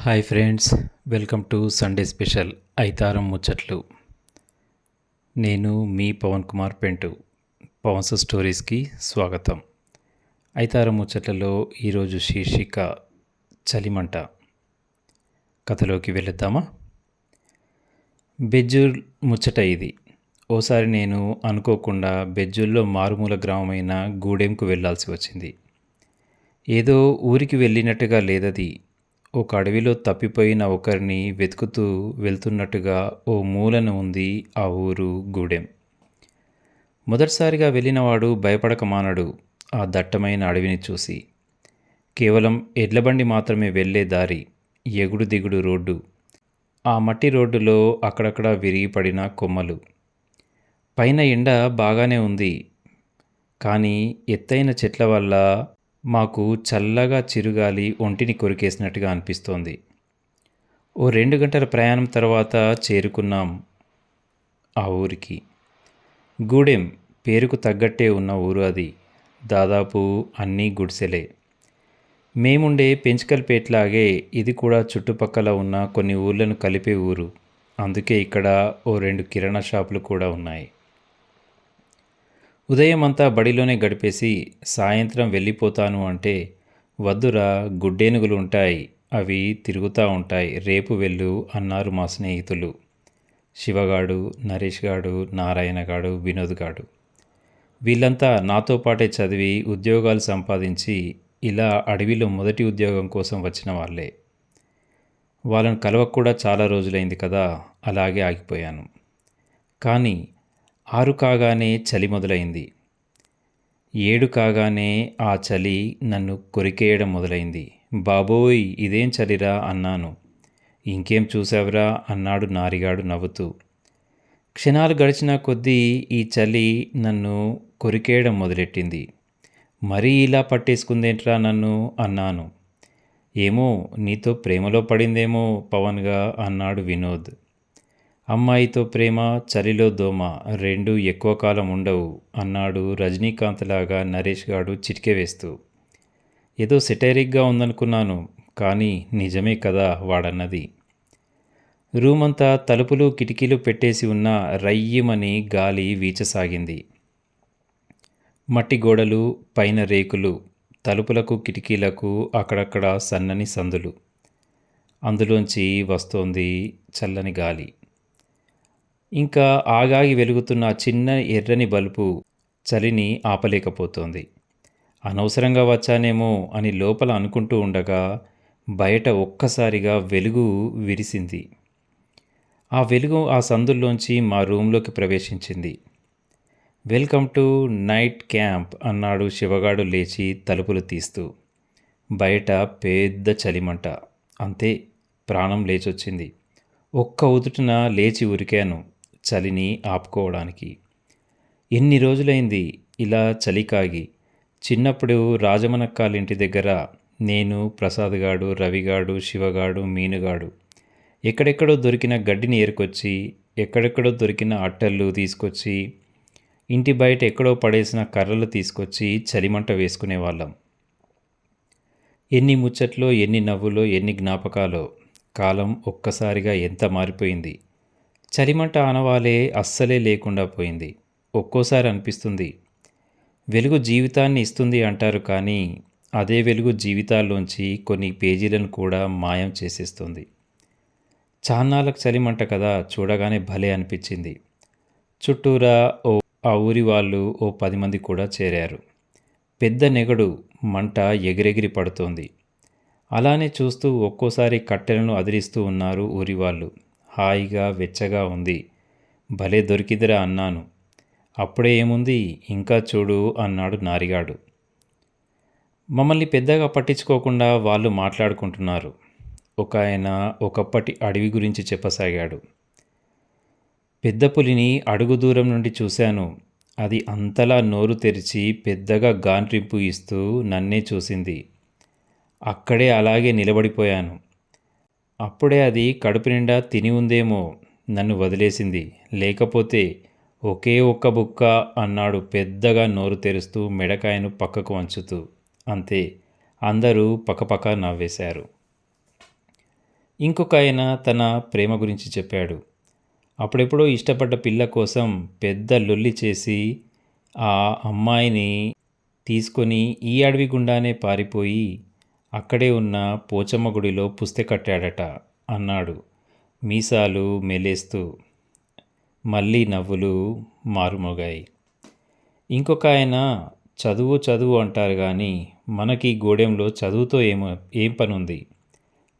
Hi friends welcome to Sunday special ఐతారం ముచ్చట్లు. నేను మీ పవన్ కుమార్ పెంటు పవన్స్ స్టోరీస్కి స్వాగతం. ఐతారం ముచ్చట్లలో ఈరోజు శీర్షిక చలిమంట. కథలోకి వెళుద్దామా బెజ్జూర్ ముచ్చట ఇది. ఓసారి నేను అనుకోకుండా బెజ్జూర్లో మారుమూల గ్రామమైన గూడెంకు వెళ్ళాల్సి వచ్చింది. ఏదో ఊరికి వెళ్ళినట్టుగా లేదది ఒక అడవిలో తప్పిపోయిన ఒకరిని వెతుకుతూ వెళ్తున్నట్టుగా ఓ మూలన ఉంది ఆ ఊరు గూడెం. మొదటిసారిగా వెళ్ళినవాడు భయపడక మానడు ఆ దట్టమైన అడవిని చూసి. కేవలం ఎడ్లబండి మాత్రమే వెళ్ళే దారి ఎగుడు దిగుడు రోడ్డు. ఆ మట్టి రోడ్డులో అక్కడక్కడ విరిగిపడిన కొమ్మలు. పైన ఎండ బాగానే ఉంది కానీ ఎత్తైన చెట్ల వల్ల మాకు చల్లగా చిరుగాలి ఒంటిని కొరికేసినట్టుగా అనిపిస్తోంది. ఓ రెండు గంటల ప్రయాణం తర్వాత చేరుకున్నాం ఆ ఊరికి. గూడెం పేరుకు తగ్గట్టే ఉన్న ఊరు అది. దాదాపు అన్నీ గుడిసెలే. మేముండే పెంచుకల్పేట్లాగే ఇది కూడా చుట్టుపక్కల ఉన్న కొన్ని ఊర్లను కలిపే ఊరు. అందుకే ఇక్కడ ఓ రెండు కిరాణా షాపులు కూడా ఉన్నాయి. ఉదయం అంతా బడిలోనే గడిపేసి సాయంత్రం వెళ్ళిపోతాను అంటే వద్దురా గుడ్డేనుగులు ఉంటాయి అవి తిరుగుతూ ఉంటాయి రేపు వెళ్ళు అన్నారు మా స్నేహితులు. శివగాడు నరేష్ గాడు నారాయణ గాడు వినోద్ గాడు. వీళ్ళంతా నాతో పాటే చదివి ఉద్యోగాలు సంపాదించి ఇలా అడవిలో మొదటి ఉద్యోగం కోసం వచ్చిన వాళ్ళే. వాళ్ళను కలవక కూడా చాలా రోజులైంది కదా అలాగే ఆగిపోయాను. కానీ ఆరు కాగానే చలి మొదలైంది. ఏడు కాగానే ఆ చలి నన్ను కొరికేయడం మొదలైంది. బాబోయ్ ఇదేం చలిరా అన్నాను. ఇంకేం చూసావురా అన్నాడు నారిగాడు నవ్వుతూ. క్షణాలు గడిచిన కొద్దీ ఈ చలి నన్ను కొరికేయడం మొదలెట్టింది. మరీ ఇలా పట్టేసుకుందేంట్రా నన్ను అన్నాను. ఏమో నీతో ప్రేమలో పడిందేమో పవన్గా అన్నాడు వినోద్. అమ్మాయితో ప్రేమ చలిలో దోమ రెండు ఎక్కువ కాలం ఉండవు అన్నాడు రజనీకాంత్ లాగా నరేష్ గాడు చిటికెవేస్తూ ఏదో సెటైరిక్గా ఉందనుకున్నాను కానీ నిజమే కదా వాడన్నది. రూమ్ అంతా తలుపులు కిటికీలు పెట్టేసి ఉన్న రయ్యమని గాలి వీచసాగింది. మట్టి గోడలు పైన రేకులు తలుపులకు కిటికీలకు అక్కడక్కడ సన్నని సందులు. అందులోంచి వస్తోంది చల్లని గాలి. ఇంకా ఆగాగి వెలుగుతున్న చిన్న ఎర్రని బల్బు చలిని ఆపలేకపోతోంది. అనవసరంగా వచ్చానేమో అని లోపల అనుకుంటూ ఉండగా బయట ఒక్కసారిగా వెలుగు విరిసింది. ఆ వెలుగు ఆ సందుల్లోంచి మా రూంలోకి ప్రవేశించింది. వెల్కమ్ టు నైట్ క్యాంప్ అన్నాడు శివగాడు లేచి తలుపులు తీస్తూ. బయట పెద్ద చలిమంట. అంతే ప్రాణం లేచొచ్చింది. ఒక్క ఉదుటిన లేచి ఉరికాను. చలిని ఆపుకోవడానికి. ఎన్ని రోజులైంది ఇలా చలి కాగి? చిన్నప్పుడు రాజమనక్కాలింటి దగ్గర నేను ప్రసాద్గాడు రవిగాడు శివగాడు మీనుగాడు ఎక్కడెక్కడో దొరికిన గడ్డిని ఏరుకొచ్చి ఎక్కడెక్కడో దొరికిన అట్టళ్ళు తీసుకొచ్చి ఇంటి బయట ఎక్కడో పడేసిన కర్రలు తీసుకొచ్చి చలిమంట వేసుకునేవాళ్ళం. ఎన్ని ముచ్చట్లో ఎన్ని నవ్వులో ఎన్ని జ్ఞాపకాలో కాలం ఒక్కసారిగా ఎంత మారిపోయింది. చలిమంట ఆనవాలే అస్సలే లేకుండా పోయింది. ఒక్కోసారి అనిపిస్తుంది వెలుగు జీవితాన్ని ఇస్తుంది అంటారు కానీ అదే వెలుగు జీవితాల్లోంచి కొన్ని పేజీలను కూడా మాయం చేసేస్తుంది. చాన్నాళ్ళకు చలిమంట కదా చూడగానే భలే అనిపించింది. చుట్టూరా ఓ ఆ ఊరి వాళ్ళు ఓ పది మంది కూడా చేరారు. పెద్ద నెగడు మంట ఎగిరెగిరి పడుతోంది. అలానే చూస్తూ ఒక్కోసారి కట్టెలను అదిరిస్తూ ఉన్నారు ఊరి వాళ్ళు. హాయిగా వెచ్చగా ఉంది. భలే దొరికిదిరా అన్నాను. అప్పుడే ఏముంది? ఇంకా చూడు అన్నాడు నారిగాడు. మమ్మల్ని పెద్దగా పట్టించుకోకుండా వాళ్ళు మాట్లాడుకుంటున్నారు. ఒక ఆయన ఒకప్పటి అడవి గురించి చెప్పసాగాడు. పెద్ద పులిని అడుగు దూరం నుండి చూశాను. అది అంతలా నోరు తెరిచి పెద్దగా గాంట్రింపు ఇస్తూ నన్నే చూసింది. అక్కడే అలాగే నిలబడిపోయాను. అప్పుడే అది కడుపు నిండా తిని ఉందేమో నన్ను వదిలేసింది. లేకపోతే ఒకే ఒక్క బుక్క అన్నాడు పెద్దగా నోరు తెరుస్తూ మెడకాయను పక్కకు వంచుతూ. అంతే అందరూ పక్కపక్క నవ్వేశారు. ఇంకొక ఆయన తన ప్రేమ గురించి చెప్పాడు. అప్పుడెప్పుడో ఇష్టపడ్డ పిల్ల కోసం పెద్ద లొల్లి చేసి ఆ అమ్మాయిని తీసుకొని ఈ అడవి గుండానే పారిపోయి అక్కడే ఉన్న పోచమ్మ గుడిలో పుస్తె కట్టాడట అన్నాడు. మీసాలు మెలేస్తూ మళ్ళీ నవ్వులు మారుమోగాయి. ఇంకొక ఆయన చదువు చదువు అంటారు కానీ మనకి గూడెంలో చదువుతో ఏమో ఏం పని ఉంది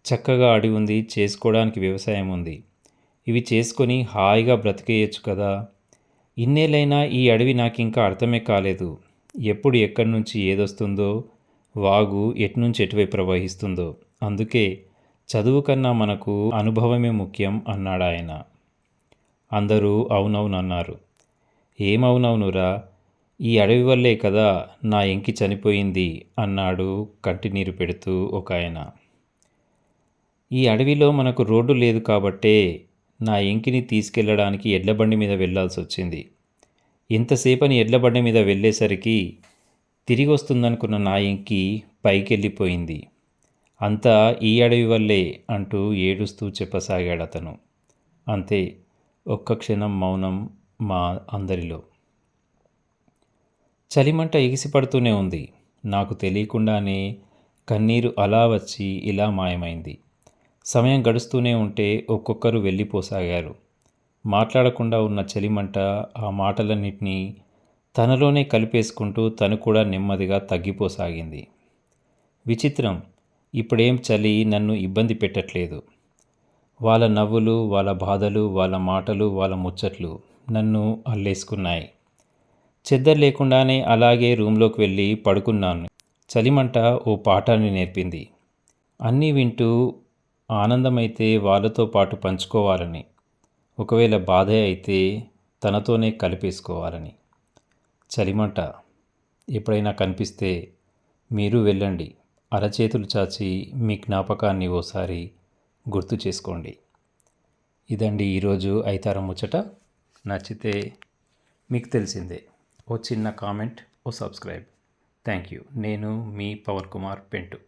చక్కగా అడి ఉంది చేసుకోవడానికి వ్యవసాయం ఉంది. ఇవి చేసుకొని హాయిగా బ్రతికేయచ్చు కదా? ఇన్నేళ్ళైనా ఈ అడవి నాకు ఇంకా అర్థమే కాలేదు. ఎప్పుడు ఎక్కడి నుంచి ఏదొస్తుందో వాగు ఎటునుంచి ఎటువై ప్రవహిస్తుందో. అందుకే చదువు కన్నా మనకు అనుభవమే ముఖ్యం అన్నాడు ఆయన. అందరూ అవునవునన్నారు ఏమవునవునురా? ఈ అడవి వల్లే కదా నా ఎంకి చనిపోయింది అన్నాడు కంటినీరు పెడుతూ ఒక ఆయన. ఈ అడవిలో మనకు రోడ్డు లేదు కాబట్టే నా ఎంకిని తీసుకెళ్ళడానికి ఎడ్లబండి మీద వెళ్ళాల్సి వచ్చింది ఇంతసేపని ఎడ్లబండి మీద వెళ్ళేసరికి తిరిగి వస్తుందనుకున్న నా పైకెళ్ళిపోయింది. అంతా ఈ అడవి వల్లే అంటూ ఏడుస్తూ చెప్పసాగాడు అతను అంతే ఒక్క క్షణం మౌనం మా అందరిలో. చలిమంట ఎగిసిపడుతూనే ఉంది. నాకు తెలియకుండానే కన్నీరు అలా వచ్చి ఇలా మాయమైంది. సమయం గడుస్తూనే ఉంటే ఒక్కొక్కరు వెళ్ళిపోసాగారు. మాట్లాడకుండా ఉన్న చలిమంట ఆ మాటలన్నింటినీ తనలోనే కలిపేసుకుంటూ తను కూడా నెమ్మదిగా తగ్గిపోసాగింది. విచిత్రం. ఇప్పుడేం చలి నన్ను ఇబ్బంది పెట్టట్లేదు. వాళ్ళ నవ్వులు వాళ్ళ బాధలు వాళ్ళ మాటలు వాళ్ళ ముచ్చట్లు నన్ను అల్లేసుకున్నాయి. చెద్దరు లేకుండానే అలాగే రూమ్లోకి వెళ్ళి పడుకున్నాను. చలిమంట ఓ పాఠాన్ని నేర్పింది. అన్నీ వింటూ ఆనందమైతే వాళ్ళతో పాటు పంచుకోవాలని. ఒకవేళ బాధ అయితే తనతోనే కలిపేసుకోవాలని. చలిమంట ఎప్పుడైనా కనిపిస్తే మీరు వెళ్ళండి. అరచేతులు చాచి మీ జ్ఞాపకాన్ని ఓసారి గుర్తు చేసుకోండి. ఇదండి ఈరోజు ఐతారం ముచ్చట. నచ్చితే మీకు తెలిసిందే ఓ చిన్న కామెంట్ ఓ సబ్స్క్రైబ్. థ్యాంక్ యూ నేను మీ పవన్ కుమార్ పెంటు.